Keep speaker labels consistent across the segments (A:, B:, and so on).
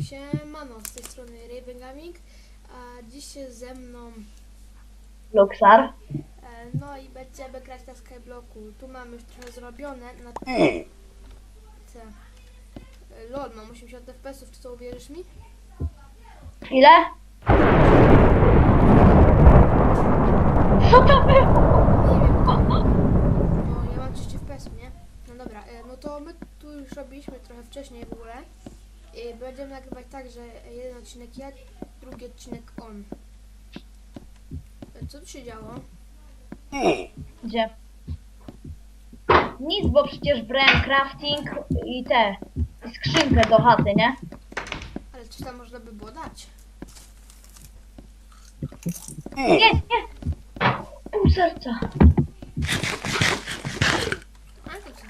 A: Siemano, z tej strony Raven Gaming, a dziś jest ze mną,
B: Luxar.
A: e, no i będziemy grać na Skyblocku. Tu mam już trochę zrobione na te. E, Lol, mam 80 FPS-ów, czy co uwierzysz mi?
B: Ile? Co to było?
A: Nie wiem, no ja mam 30 FPS-ów, nie? No dobra, e, no to my tu już robiliśmy trochę wcześniej w ogóle. I będziemy nagrywać tak, że jeden odcinek ja, drugi odcinek on. E, Co tu się działo?
B: Gdzie? Nic, bo przecież brałem crafting i te. i skrzynkę do chaty, nie?
A: Ale coś tam można by było dać.
B: Nie, nie! Pół serca.
A: Ale to co?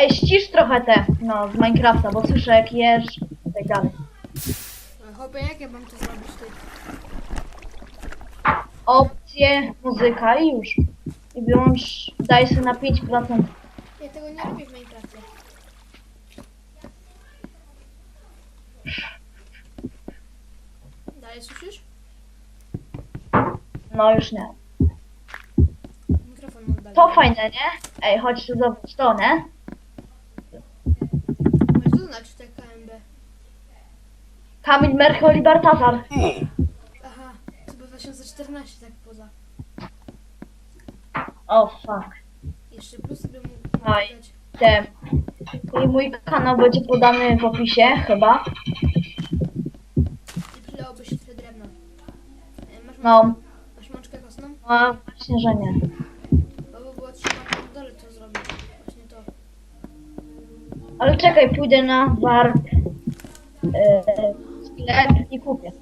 B: Ej, ścisz trochę te, no, z Minecrafta, bo słyszę jak jesz i tak dalej.
A: Chłopie, jak ja mam to zrobić ty?
B: Opcje, muzyka i już. I wyłącz, daj sobie na 5%.
A: Ja tego nie robię w Minecrafcie. Dalej słyszysz?
B: No już nie.
A: Mikrofon mam dalej.
B: To fajne, nie? Ej, chodź tu zobacz to, nie?
A: Co to znaczy te KMB?
B: Kamil Merchol i Bartazar.
A: Aha, to był 2014 tak poza.
B: O, fuck.
A: Jeszcze plus bym mógł
B: Aj.
A: dać.
B: Te. I mój kanał będzie podany w opisie, chyba.
A: I przydałoby się trochę drewna. E, Masz,
B: No,
A: masz mączkę kostną?
B: no właśnie, że nie.
A: Bo by było trzeba na dole to zrobić. Właśnie to.
B: Ale czekaj, pójdę na warp e, sklep i kupię.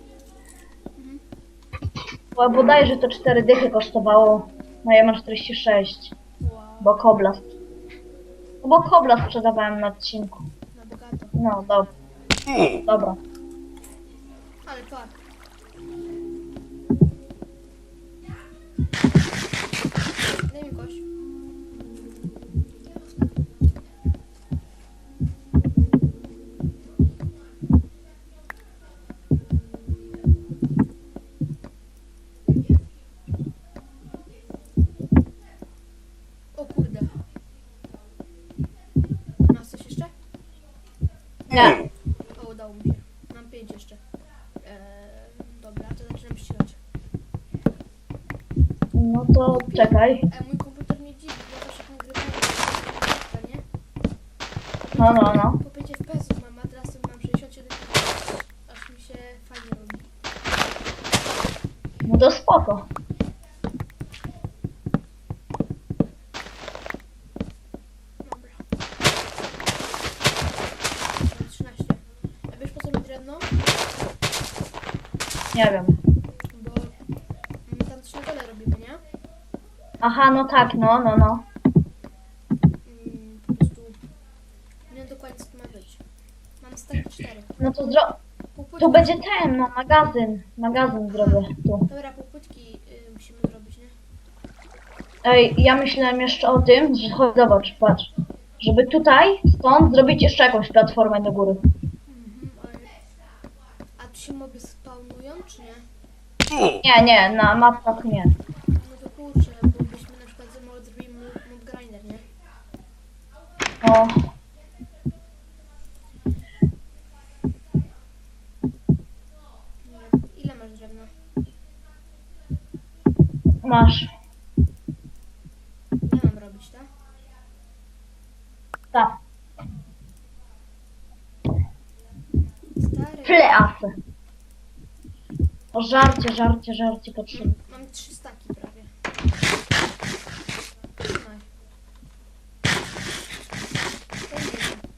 B: Bo bodajże to 4 dychy kosztowało. No ja mam 46,
A: Wow,
B: bo kobla. No bo kobla sprzedawałem na odcinku.
A: na bogato.
B: No, dobra. Dobra.
A: Ale tak. Daj mi kość. O kurde. Masz coś jeszcze?
B: Nie.
A: O, udało mi się. Mam pięć jeszcze. Eee, dobra, to zaczynam ścigać.
B: No to czekaj.
A: E, mój komputer mnie dziwi, jak nagrywałem, to nie?
B: No, no, no.
A: Po 5 FPS mam, a teraz mam 67 FPS. Aż mi się fajnie robi.
B: No to spoko.
A: Dobra. Mam 13. A wiesz po co mi drewno?
B: Nie wiem.
A: Bo my tam coś na dole robimy, nie?
B: Aha, no tak, no, no, no.
A: Mm, po prostu nie wiem dokładnie co to ma być. Mam stack 4.
B: No to zro... Tu będzie ten, no, magazyn. Magazyn zrobię tu.
A: Dobra, pół płytki y, musimy zrobić, nie?
B: Ej, ja myślałem jeszcze o tym, że chodź, zobacz, patrz. Żeby tutaj, stąd zrobić jeszcze jakąś platformę do góry.
A: Mhm, ale... A tu się moby spawnują, czy nie?
B: Nie, nie, na mapach nie.
A: No to kurczę, bo byśmy na przykład ze mną zrobili mob, mob grinder, nie?
B: O,
A: nie ile masz drewna?
B: masz.
A: Ja mam robić, tak?
B: Tak,
A: Stary.
B: pleasy. O, żarcie, żarcie, żarcie potrzebne.
A: Mam trzy staki prawie. Trzymaj. Daj mi jedno.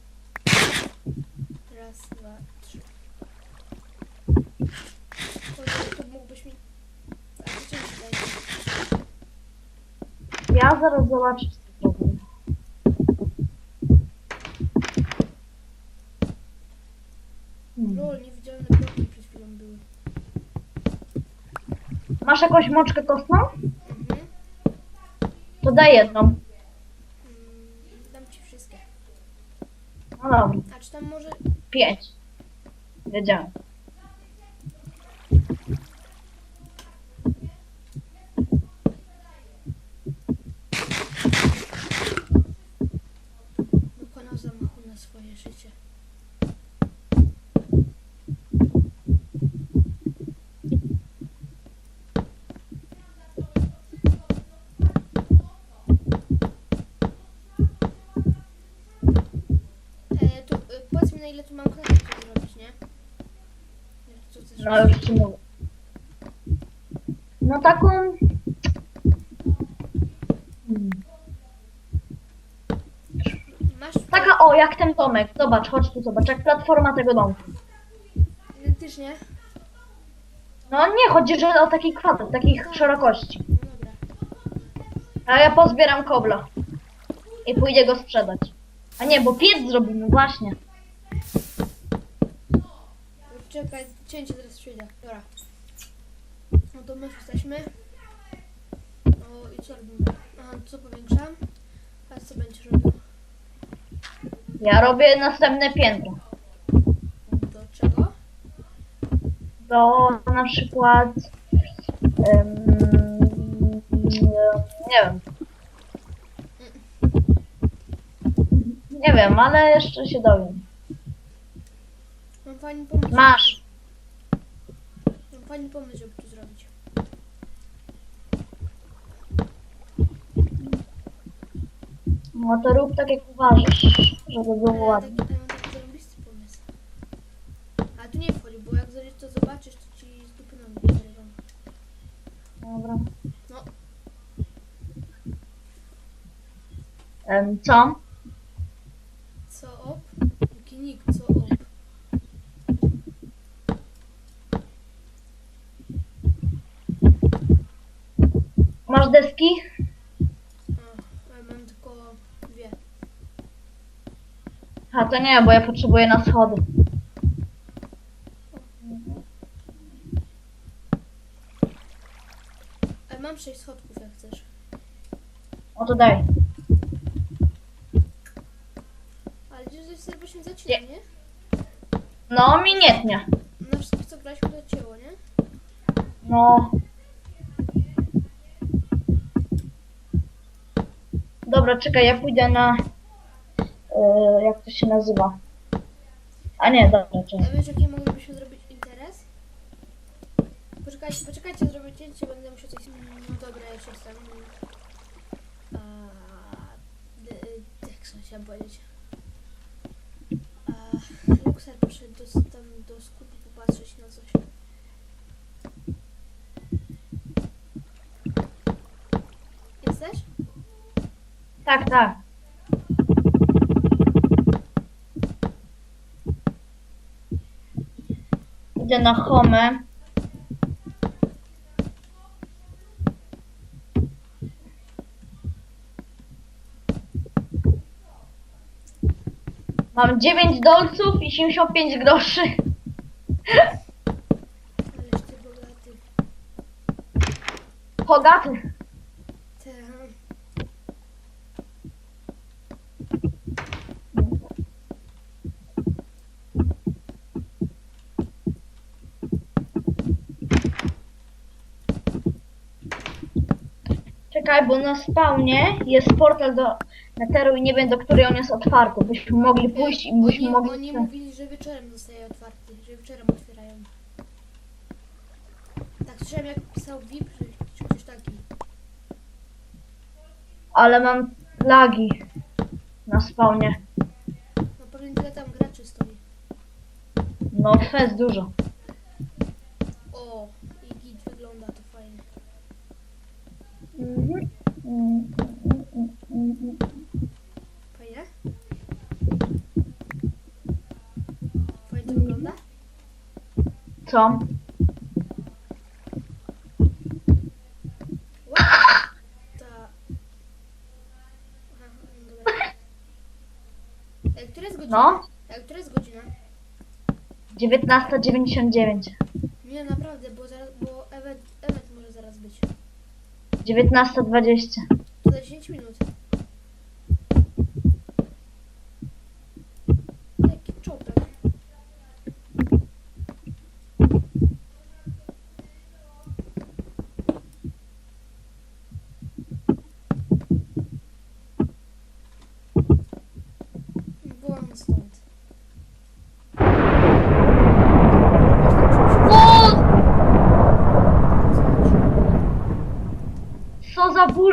A: Raz, dwa, trzy. To, to mógłbyś mi... A to czym ci daje?
B: Ja zaraz zobaczę, co zrobię. Hmm.
A: Lol, niewidzialne bloki przed chwilą były.
B: Masz jakąś moczkę kostną?
A: Mhm.
B: To daj jedną.
A: Mm, dam ci wszystkie.
B: No dobra,
A: A czy tam może...
B: pięć. Wiedziałem.
A: Dokonał zamachu na swoje życie. E, tu, e, powiedz mi na ile tu mam to zrobić, nie? Nie, Co chcesz?
B: No już ci mówię. No taką... Hmm.
A: Masz
B: Taka o, jak ten domek. Zobacz, chodź tu, zobacz, jak platforma tego domku.
A: identycznie?
B: No nie, chodzi że o taki kwadrat, takich szerokości.
A: No dobra.
B: A ja pozbieram kobla. I pójdę go sprzedać. A nie, bo piec zrobimy, właśnie.
A: Czekaj, cięcie teraz przyjdę. Dobra. No to my już jesteśmy. No i co robimy? Aha, co powiększam? A co będziesz robił?
B: Ja robię następne piętro.
A: Do czego?
B: Do na przykład... em, nie wiem. Nie wiem, ale jeszcze się dowiem.
A: Fajny pomysł.
B: Masz.
A: Mam fajny pomysł, żeby to zrobić.
B: No to rób tak jak uważasz, żeby było
A: Ale
B: ładnie.
A: taki, ja mam taki zarobisty pomysł. Ale tu nie wchodzi, bo jak zaraz to zobaczysz, to ci z dupy nogi.
B: Dobra.
A: No.
B: Em? Co
A: op? Jaki nick, co op?
B: Masz deski?
A: A, ja mam tylko dwie.
B: A to nie, bo ja potrzebuję na schody.
A: Mam sześć schodków, jak chcesz.
B: O to daj.
A: Ale gdzieś coś serdecznie zaczyna, nie?
B: No mi nie tnie.
A: Na wszystko co graliśmy to cięło, nie?
B: No. Dobra, czekaj, ja pójdę na... e, jak to się nazywa? A nie, dobra, czekaj.
A: A wiesz jaki moglibyśmy zrobić interes? Poczekajcie, poczekajcie, zrobię cięcie, będę musiał coś... No dobra, już jestem. A, jak co chciałam powiedzieć? A, Luxer poszedł do, tam do skupu popatrzeć na coś. Jesteś?
B: Tak, tak. Idę na home. Mam 9 dolców i 75 groszy.
A: Bogaty.
B: Bogaty.
A: Te,
B: Bo na spawnie jest portal do Netheru i nie wiem do której on jest otwarty. Byśmy mogli pójść i byśmy
A: oni,
B: mogli...
A: oni mówili, że wieczorem zostaje otwarty, że wieczorem otwierają. Tak słyszałem jak pisał VIP, że czy ktoś taki.
B: Ale mam lagi na spawnie.
A: No pewnie tyle tam graczy stoi.
B: No fest dużo.
A: O, i git wygląda to fajnie.
B: Mhm. Mhm.
A: Fajnie? To wygląda?
B: Co?
A: What? Ta... Aha, no dobra. E, która jest godzina?
B: No?
A: E, która jest godzina?
B: 19.99.
A: Nie, naprawdę, bo zaraz, bo event, event może zaraz być.
B: 19.20.
A: To za 10 minut.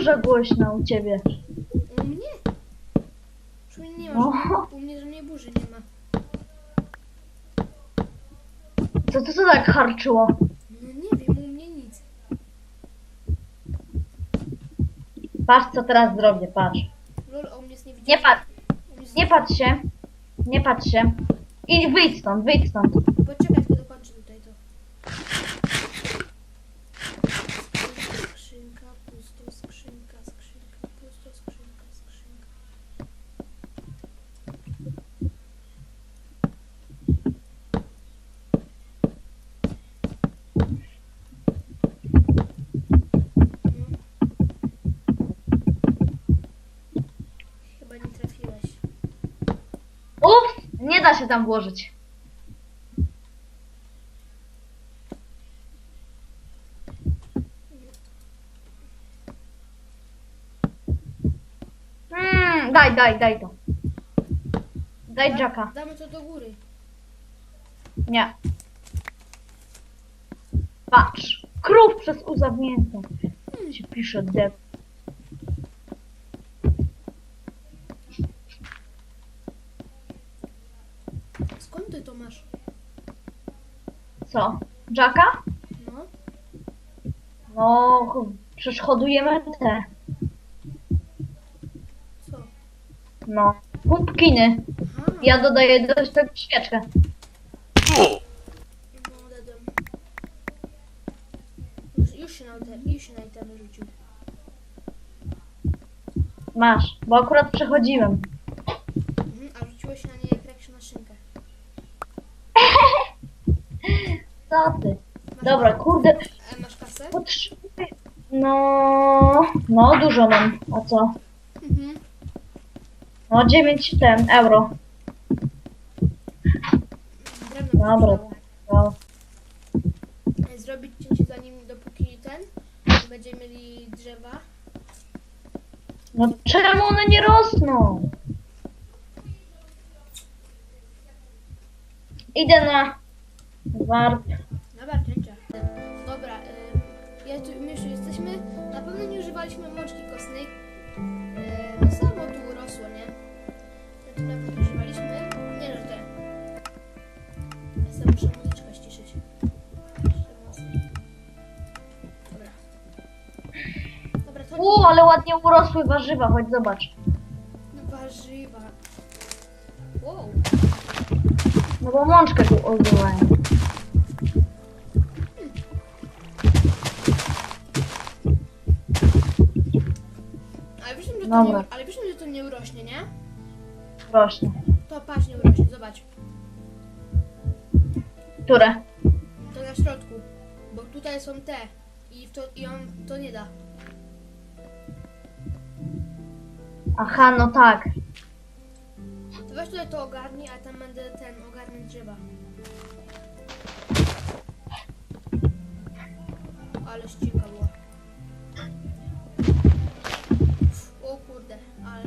B: Burza głośna u ciebie.
A: U mnie? Już mnie nie ma.
B: No.
A: U mnie żadnej burzy nie ma.
B: Co to co tak harczyło?
A: No nie wiem, u mnie nic.
B: Patrz co teraz zrobię, patrz.
A: Lol, u mnie jest nie widać.
B: Nie patrz, nie patrz się. Nie patrz się. Idź, wyjdź stąd, wyjdź stąd.
A: Poczekaj, tylko dokończę tutaj to. Skrzynka, pusto, skrzynka, skrzynka, pusto, skrzynka, skrzynka. No. Chyba nie trafiłeś.
B: Ups, nie da się tam włożyć. Mm, daj, daj, daj to. Daj
A: Da-
B: Jacka.
A: Damy to do góry.
B: Nie. Patrz. Krów przez U zawinięte. Się pisze D.
A: Skąd ty to masz?
B: Co? Jacka?
A: No.
B: No, przecież hodujemy te.
A: Co?
B: No. Pumpkiny.
A: Aha.
B: Ja dodaję do tego świeczkę.
A: No. Już, już się na te, już się na itemy rzucił.
B: Masz, bo akurat przechodziłem.
A: Mhm, a rzuciłeś się na nie jak reakcję na szynkę. Masz
B: Dobra, kurde.
A: A masz kasę?
B: Potrzebuję. No. No, dużo mam. A co?
A: Mhm.
B: No, 9 ten euro.
A: Drewno
B: Dobra.
A: Dobra.
B: No.
A: Zrobić cięcie zanim dopóki ten będziemy mieli drzewa.
B: no czemu one nie rosną? Idę na warp.
A: Dobra, cięcia. Dobra, ym, ja tu, my już jesteśmy. Na pewno nie używaliśmy mączki kostnej. Yy, no samo tu urosło, nie? Ja tu nawet nie używaliśmy. Nie no, te. Ja sobie muszę muzyczkę ściszyć. Dobra. Dobra, to
B: U, ale ładnie urosły warzywa, chodź zobacz.
A: warzywa. Wow.
B: No bo mączkę tu użyłem.
A: Że to
B: Dobra.
A: nie, ale wiesz, że to nie urośnie, nie?
B: Rośnie.
A: To patrz, nie urośnie, zobacz.
B: Które?
A: To na środku. Bo tutaj są te. I, w to, i on to nie da.
B: Aha, no tak.
A: To weź tutaj to ogarnij, a tam będę ten ogarnąć drzewa. Ale ścieka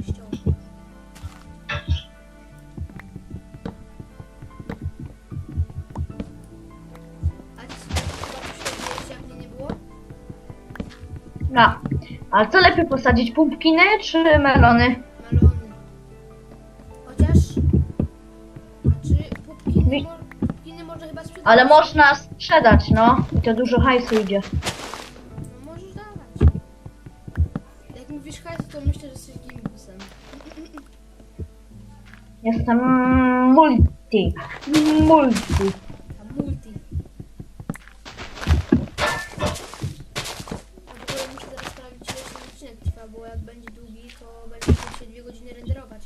A: ściął. A ty sobie chyba poświęciłeś, jak mnie nie było?
B: No. Ale co lepiej posadzić? Pumpkiny czy melony?
A: Melony. Chociaż... A czy pupkiny,
B: Mi-
A: mo pupkiny można chyba sprzedać?
B: Ale można sprzedać, no. I to dużo hajsu idzie. Jestem multi. Multi.
A: A multi. A w ogóle muszę zaraz sprawdzić, ile ten odcinek trwa, bo jak będzie długi, to będzie musiał się dwie godziny renderować.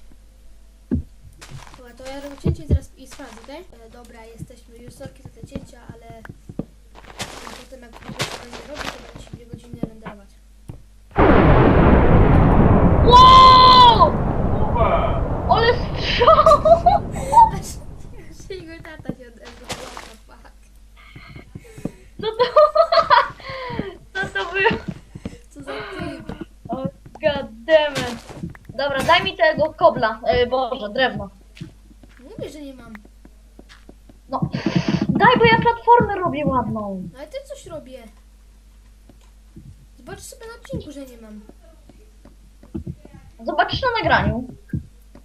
A: Dobra, to ja robię cięcie i zaraz i sprawdzę, okej? E, Dobra, jesteśmy już sorki za te cięcia, ale potem jak długo to będzie robić, to będzie się dwie godziny renderować.
B: Wow! Ale strzał!
A: Aż, aż jego tata się odezwał, what the fuck.
B: Co to? Co to było?
A: Co za typ.
B: O, goddammit. Dobra, daj mi tego kobla. E, Boże, drewno.
A: Mówię, że nie mam.
B: No. Daj, bo ja platformę robię ładną.
A: No ale ty coś robię. Zobacz sobie na odcinku, że nie mam.
B: Zobaczysz na nagraniu.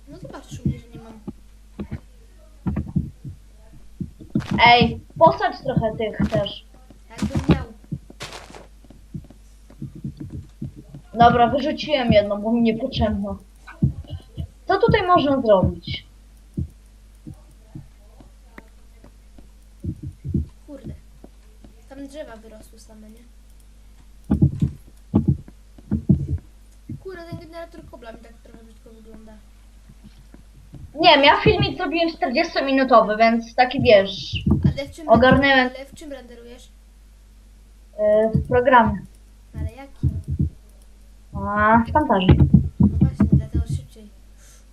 A: No zobaczysz u mnie, że nie mam.
B: Ej, posadź trochę tych też.
A: Jakbym miał.
B: Dobra, wyrzuciłem jedną, bo mi niepotrzebna. Co tutaj można zrobić?
A: Kurde. Tam drzewa wyrosły same, nie? Kurde, ten generator kobla mi tak trochę brzydko wygląda.
B: Nie wiem, ja filmik zrobiłem 40-minutowy, więc taki wiesz,
A: Ale w czym,
B: Ogarnęłem.
A: ale w czym renderujesz?
B: yy, w programie.
A: Ale jaki?
B: A, w Camtasie.
A: No właśnie, dlatego szybciej.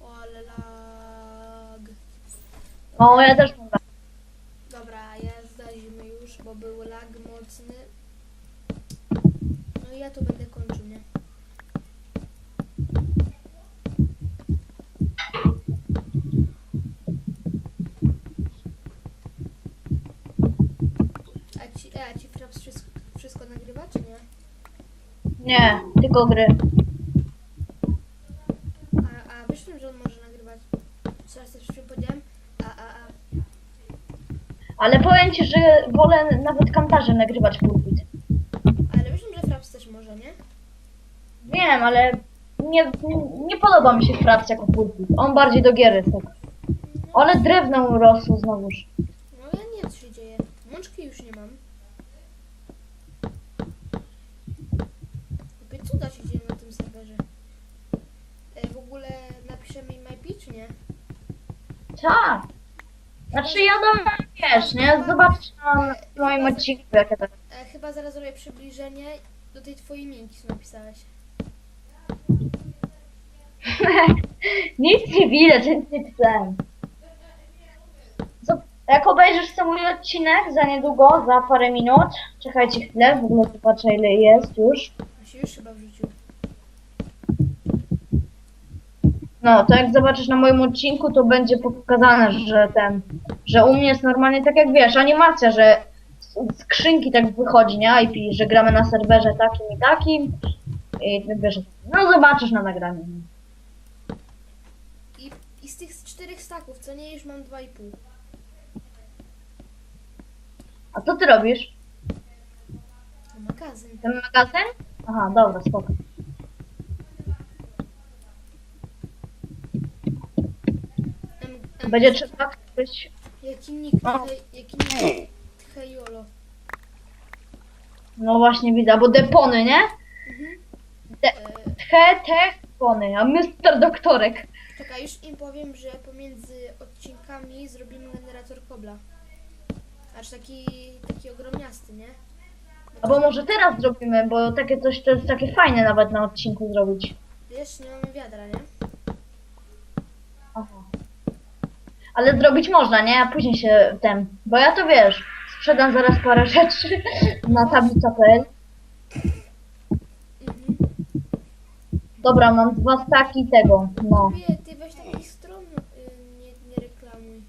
A: O, ale lag.
B: O, ja też mam.
A: Dobra, ja zdaliśmy już, bo był lag mocny. No i ja tu będę kończył, nie? A ci, a ci Fraps wszystko, wszystko nagrywa, czy nie?
B: Nie, tylko gry.
A: A, a wiesz, że on może nagrywać? Teraz też już powiedziałem. A, a, a.
B: Ale powiem ci, że wolę nawet Camtasie nagrywać pulpit.
A: Ale wiesz, że Fraps też może, nie?
B: Wiem, ale nie, nie podoba mi się Fraps jako pulpit. On bardziej do gier jest tak. Ale drewno urosło znowuż.
A: No ja nie wiem, co się dzieje. Mączki już nie mam. Jakie cuda się dzieje na tym serwerze. E, w ogóle napiszemy im IP, czy nie?
B: Tak. Znaczy ja dam, wiesz, nie? Zobacz na moim odcinku, jakie to
A: E, chyba zaraz zrobię przybliżenie do tej twojej minki, co napisałeś.
B: Nic nie widać, nic nie chcę. Co- Jak obejrzysz sobie mój odcinek za niedługo, za parę minut, czekajcie chwilę, w ogóle zobaczę ile jest już.
A: On się już chyba wrzucił.
B: No, to jak zobaczysz na moim odcinku, to będzie pokazane, że ten, że u mnie jest normalnie tak jak wiesz, animacja, że z skrzynki tak wychodzi, nie? IP, że gramy na serwerze takim i takim. I tak wiesz, no zobaczysz na nagraniu.
A: I, I z tych czterech staków, co nie, już mam 2,5.
B: A co ty robisz?
A: Magazyn.
B: Ten magazyn? Aha, dobra, spoko.
A: Em, em,
B: Będzie trzeba być...
A: Jaki nick,
B: O.
A: tchej- jaki nick, tchejolo.
B: No właśnie widzę, bo depony, nie?
A: Mhm.
B: De, te, te pony, a Mr. Doktorek.
A: czekaj, już im powiem, że pomiędzy odcinkami zrobimy generator kobla. Aż taki, taki ogromniasty, nie? Bo
B: Albo może teraz zrobimy, bo takie coś to jest takie fajne nawet na odcinku zrobić.
A: Wiesz, nie mamy wiadra, nie?
B: Aha. Ale zrobić można, nie? A później się ten. Bo ja to wiesz, sprzedam zaraz parę rzeczy na tablica.pl. Dobra, mam dwa staki tego. No.
A: Wie, ty weź takich stron y, nie, nie reklamuj.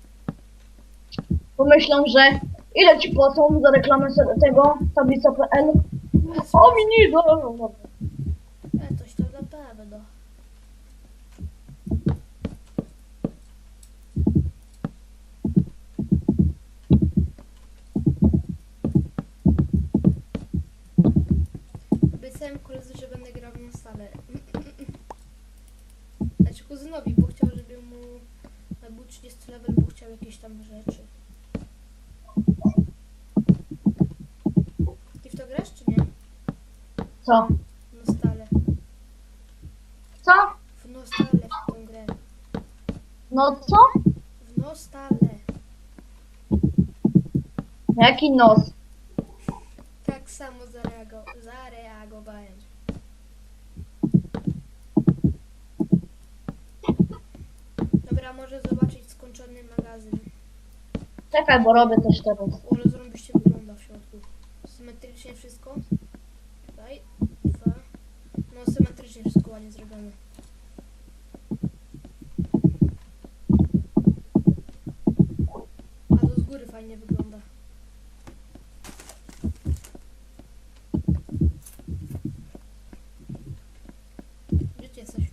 B: Pomyślą, że ile ci płacą za reklamę se- tego tablica.pl? O mi nie do.
A: E, coś to naprawdę. Obiecałem koledzy, że będę grał w salę. Znaczy kuzynowi, bo chciał, żeby mu na był 30 level, bo chciał jakieś tam rzeczy. Ty w to grasz, czy nie?
B: Co?
A: W Nostale.
B: Co?
A: W Nostale w tą grę.
B: No co?
A: W Nostale.
B: Jaki nos?
A: Tak samo zareago- zareagowałem. Dobra, może zobaczyć skończony magazyn.
B: Czekaj, bo robię coś teraz.
A: O, ale zrobiście wygląda w środku. Symetrycznie wszystko. Tutaj, dwa. No, symetrycznie wszystko ładnie zrobione. A to z góry fajnie wygląda. Gdzie ty jesteś?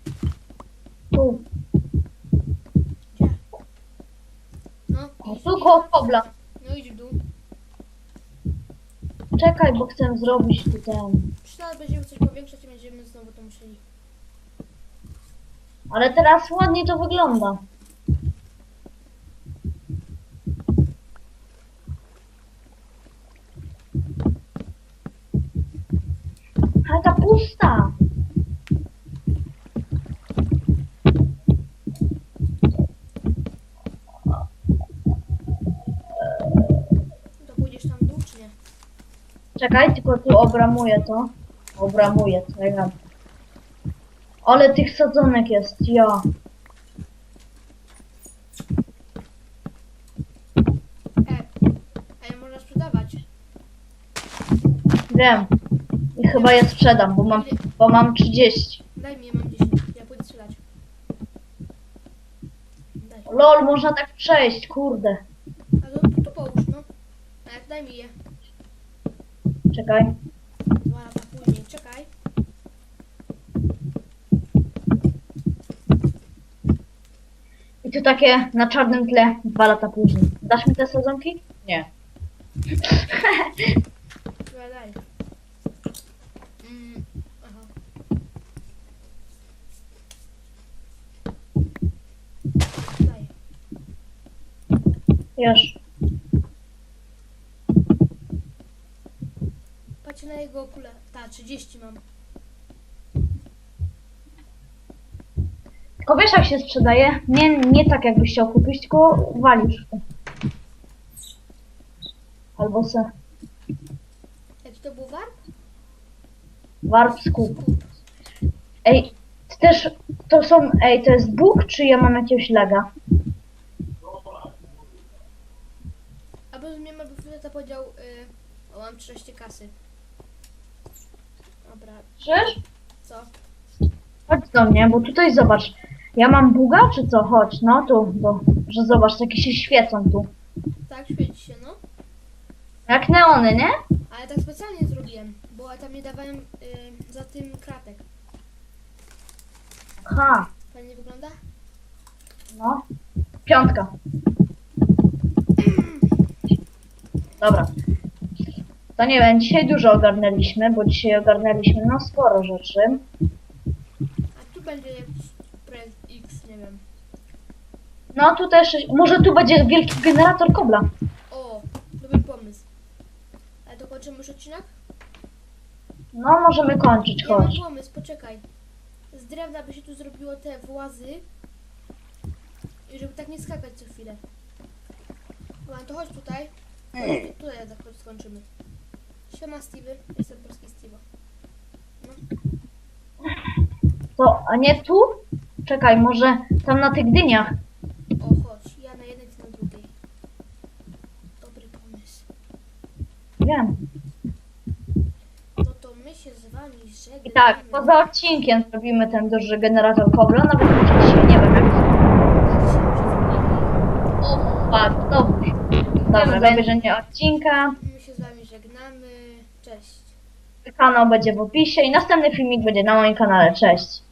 B: Kobla.
A: No idź w dół.
B: Czekaj, bo chcę zrobić tu ten.
A: Przynajmniej będziemy coś powiększać i będziemy znowu to musieli.
B: Ale teraz ładnie to wygląda. Chata pusta.
A: To pójdziesz tam w dół, czy nie?
B: Czekaj, tylko tu obramuję to. Obramuję ja. Ale tych sadzonek jest, ja.
A: A je można sprzedawać.
B: Wiem. I chyba je sprzedam, bo mam, bo mam 30.
A: Daj mi, ja mam 10. Ja pójdę strzelać. Daj.
B: Lol, można tak przejść, kurde.
A: A to tu, połóż, no. E, daj mi je.
B: Czekaj.
A: Dwa lata później, czekaj.
B: I tu takie na czarnym tle dwa lata później. Dasz mi te sadzonki? Nie.
A: Mm, aha. Daj.
B: Już.
A: Patrzcie na jego okulary. Ta, 30 mam.
B: Jak się sprzedaje? Nie, nie tak jakbyś chciał kupić, tylko walisz w. Albo se
A: Jaki to był warp?
B: warp skup. Ej, ty też, to są, ej, to jest Bóg, czy ja mam jakiegoś laga?
A: Albo mnie ma powiedział, y, o mam 13 kasy.
B: Czyż?
A: co?
B: Chodź do mnie, bo tutaj zobacz. Ja mam Buga, czy co? Chodź, no tu, bo, że zobacz, takie się świecą tu.
A: Tak, świeci się, no.
B: Jak neony, nie?
A: Ale tak specjalnie zrobiłem, bo ja tam nie dawałem y, za tym kratek.
B: Ha,
A: Fajnie wygląda?
B: no. Piątka. Dobra. To nie wiem, dzisiaj dużo ogarnęliśmy, bo dzisiaj ogarnęliśmy no sporo rzeczy.
A: A tu będzie jakiś X, nie wiem.
B: No tu też, może tu będzie wielki generator kobla.
A: O, dobry pomysł. Ale to kończymy już odcinek?
B: No możemy kończyć,
A: Ja mam
B: chodź.
A: pomysł, poczekaj. Z drewna by się tu zrobiło te włazy. I żeby tak nie skakać co chwilę. Dobra, to chodź tutaj. Chodź, tutaj tak skończymy. Siema Stevie, jestem polski Steve'a.
B: To, a nie tu? Czekaj, może tam na tych dyniach.
A: O, chodź, ja na jednej, ty na drugiej. Dobry pomysł.
B: Wiem.
A: No to my się z wami żegnamy.
B: I tak, poza odcinkiem zrobimy ten duży generator kobla, nawet może dzisiaj nie wiem jak.
A: Się zrobili.
B: O, fuck, dobrze. Dobra, zabierzenie odcinka.
A: My się z wami żegnamy. Cześć.
B: Kanał będzie w opisie i następny filmik będzie na moim kanale. Cześć.